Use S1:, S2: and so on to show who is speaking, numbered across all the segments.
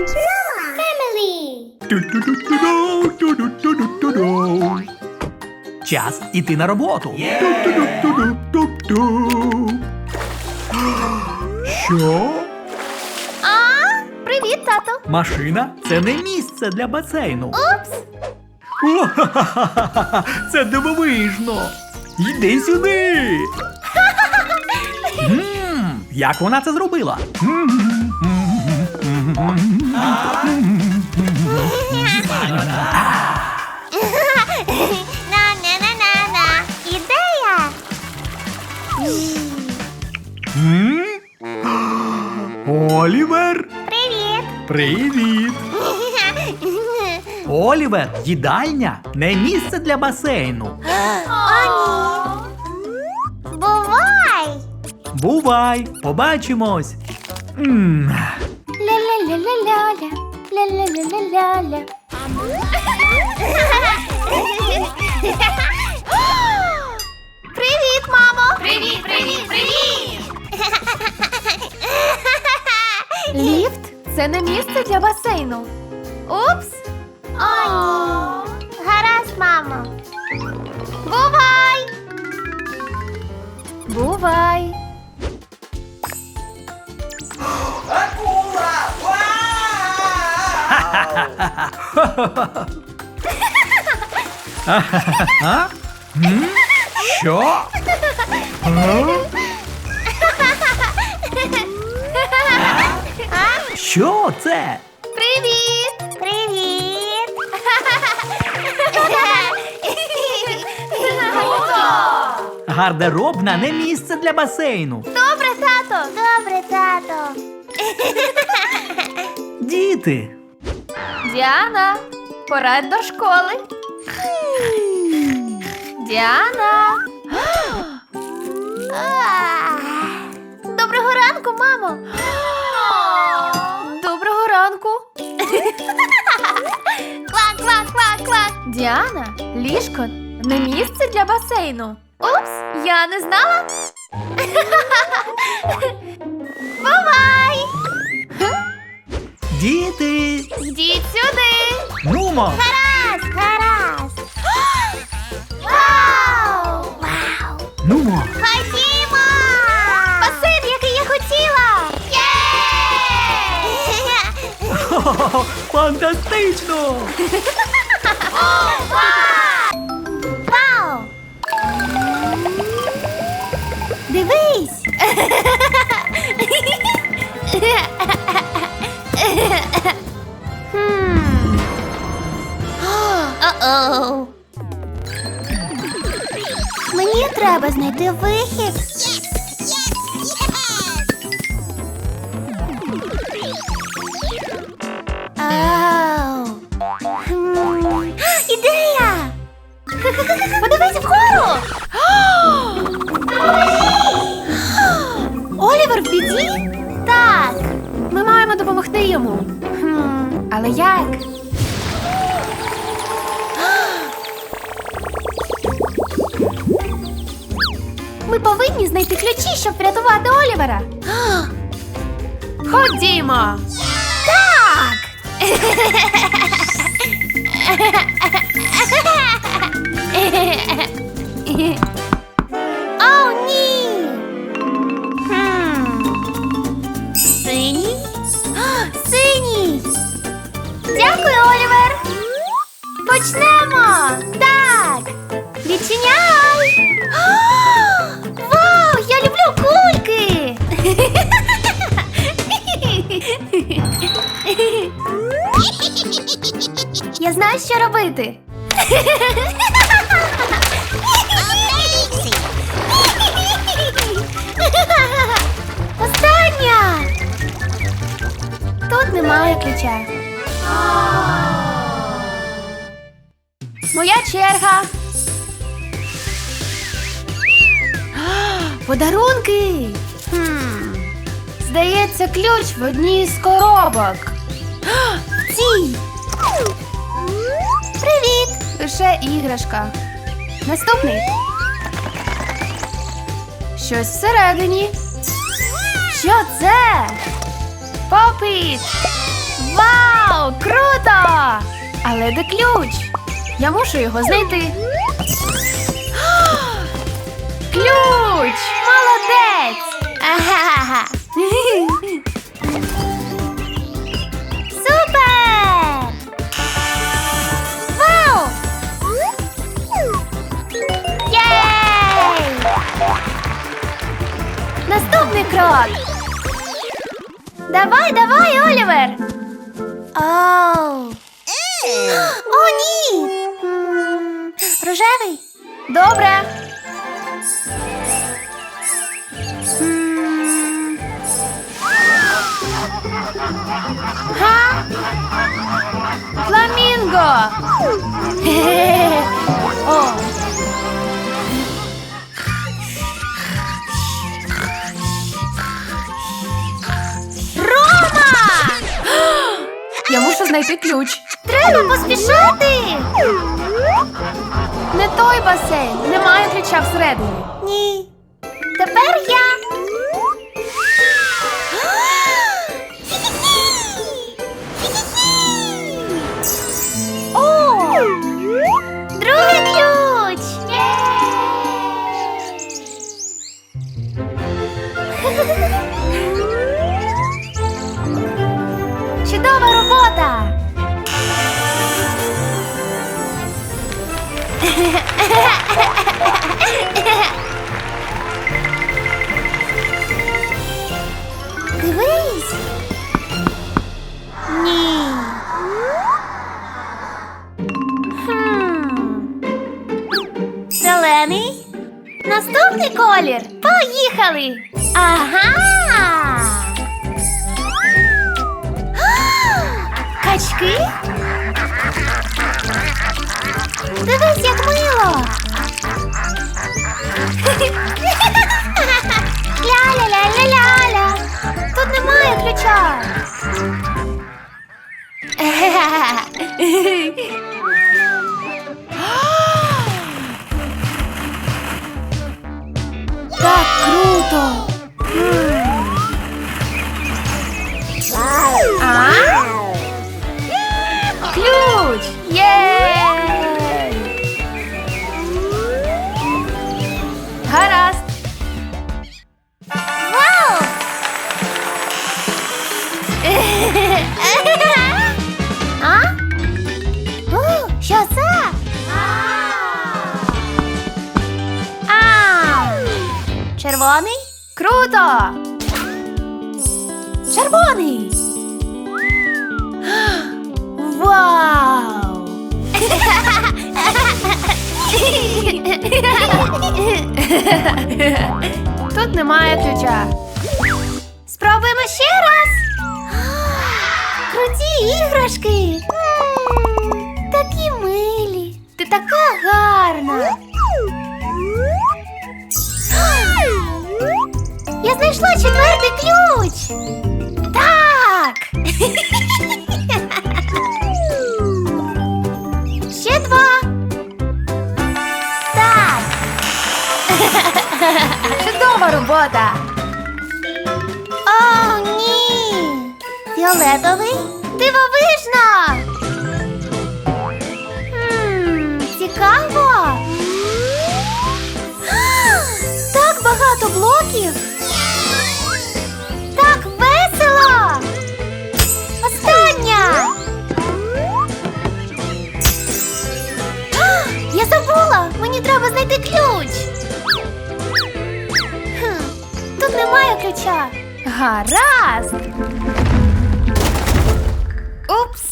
S1: Orange Mama Family.
S2: Ту-ту-ту-ту-ду, Час іти на роботу. Ту-ту-ту-ту-ту-ту. Що?
S1: А, привіт, тато.
S2: Машина це не місце для басейну.
S1: Упс.
S2: О, Це дивовижно. Йди сюди. М, Як вона це зробила?
S1: На-на-на-на-на. Ідея.
S2: М? Олівер.
S1: Привіт.
S2: Привіт. Олівер, їдальня не місце для басейну.
S1: О, ні. Бувай.
S2: Бувай, побачимось. М,
S1: Ля-ля-ля-ля-ля-ля. Ля-ля-ля-ля-ля-ля. Привіт, мамо! Привіт, привіт, привіт!
S3: Ліфт це не місце для басейну. Упс!
S1: О, ні. Гаразд, мамо. Бувай!
S3: Бувай!
S2: А? М? Що? А? Що це?
S1: Привіт! Привіт!
S2: Гардеробна не місце для басейну.
S1: Добре, тато! Добре, тато!
S2: Діти.
S3: Діана! Пора до школи. Діана!
S1: Доброго ранку, мамо!
S3: Доброго ранку!
S1: Квак, квак, квак, квак!
S3: Діана, ліжко не місце для басейну. Упс, я не знала.
S1: Бувай!
S2: Діти.
S3: Йдіть сюди.
S2: Нумо.
S1: Гаразд, гаразд! Вау! Вау!
S2: Нумо.
S1: Ходімо! Басейн, який я хотіла! Є!
S2: Фантастично!
S3: Але?
S1: Ми повинні знайти ключі, щоб врятувати Олівера.
S3: Ходімо!
S1: Так! Почнемо! Так! Відчиняй! Вау! Я люблю кульки! Я знаю, що робити. Остання. Тут немає ключа.
S3: Моя черга. Подарунки.
S1: Хм.
S3: Здається, ключ в одній з коробок. Цій.
S1: Привіт!
S3: Лише іграшка. Наступний. Щось всередині. Що це? Попіт! Вау! Круто! Але де ключ? Я мушу його знайти. Ключ! Молодець!
S1: Супер! Вау! Єй! Наступний крок. Давай, давай, Олівер. Оу. О, ні. Рожевий.
S3: Добре.
S1: М.
S3: Фламінго! О, я мушу знайти ключ.
S1: Треба поспішати.
S3: Не той басейн. Немає ключа всередині.
S1: Ні. Тепер я. Колір. Поїхали. Ага. А, Качки. Дивись, Червоний?
S3: Круто!
S1: Червоний. Вау!
S3: Тут немає ключа.
S1: Спробуємо ще раз. Круті іграшки. Такі милі. Ти така гарна. Я знайшла четвертий ключ. Так. Ще два. Так.
S3: Чудова робота!
S1: О, ні! Фіолетовий? Дивовижно!
S3: Гаразд!
S1: Упс.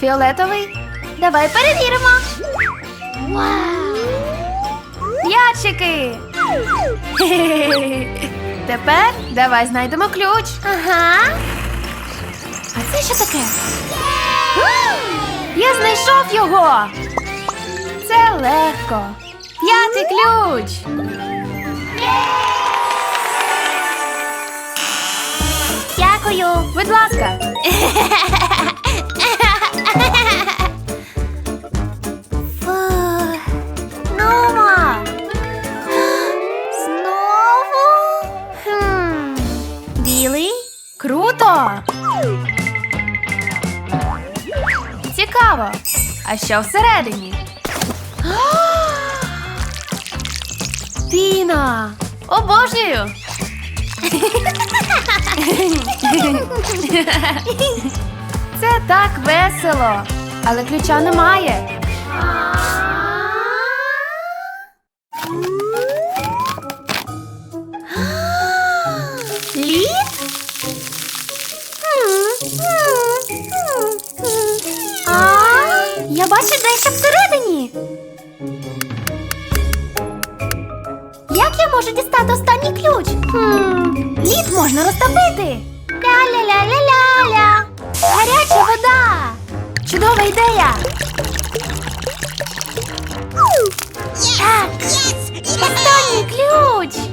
S3: Фіолетовий.
S1: Давай перевіримо. Вау!
S3: М'ячики! Тепер давай знайдемо ключ.
S1: Ага.
S3: А це що таке? Я знайшов його. Це легко. П'ятий ключ.
S1: Дякую.
S3: Будь ласка.
S1: Фух. Знову? Хм. Білий?
S3: Круто! цікаво. А що всередині? Піна! Обожнюю! Це так весело, але ключа немає.
S1: Я можу дістати останній ключ? Хм, лід можна розтопити. Ля-ля-ля-ля-ля-ля. Гаряча вода. Чудова ідея. Так, останній ключ.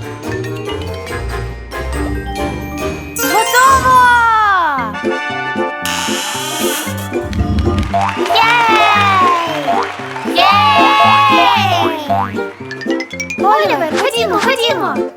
S1: Олівер, ходімо, ходімо.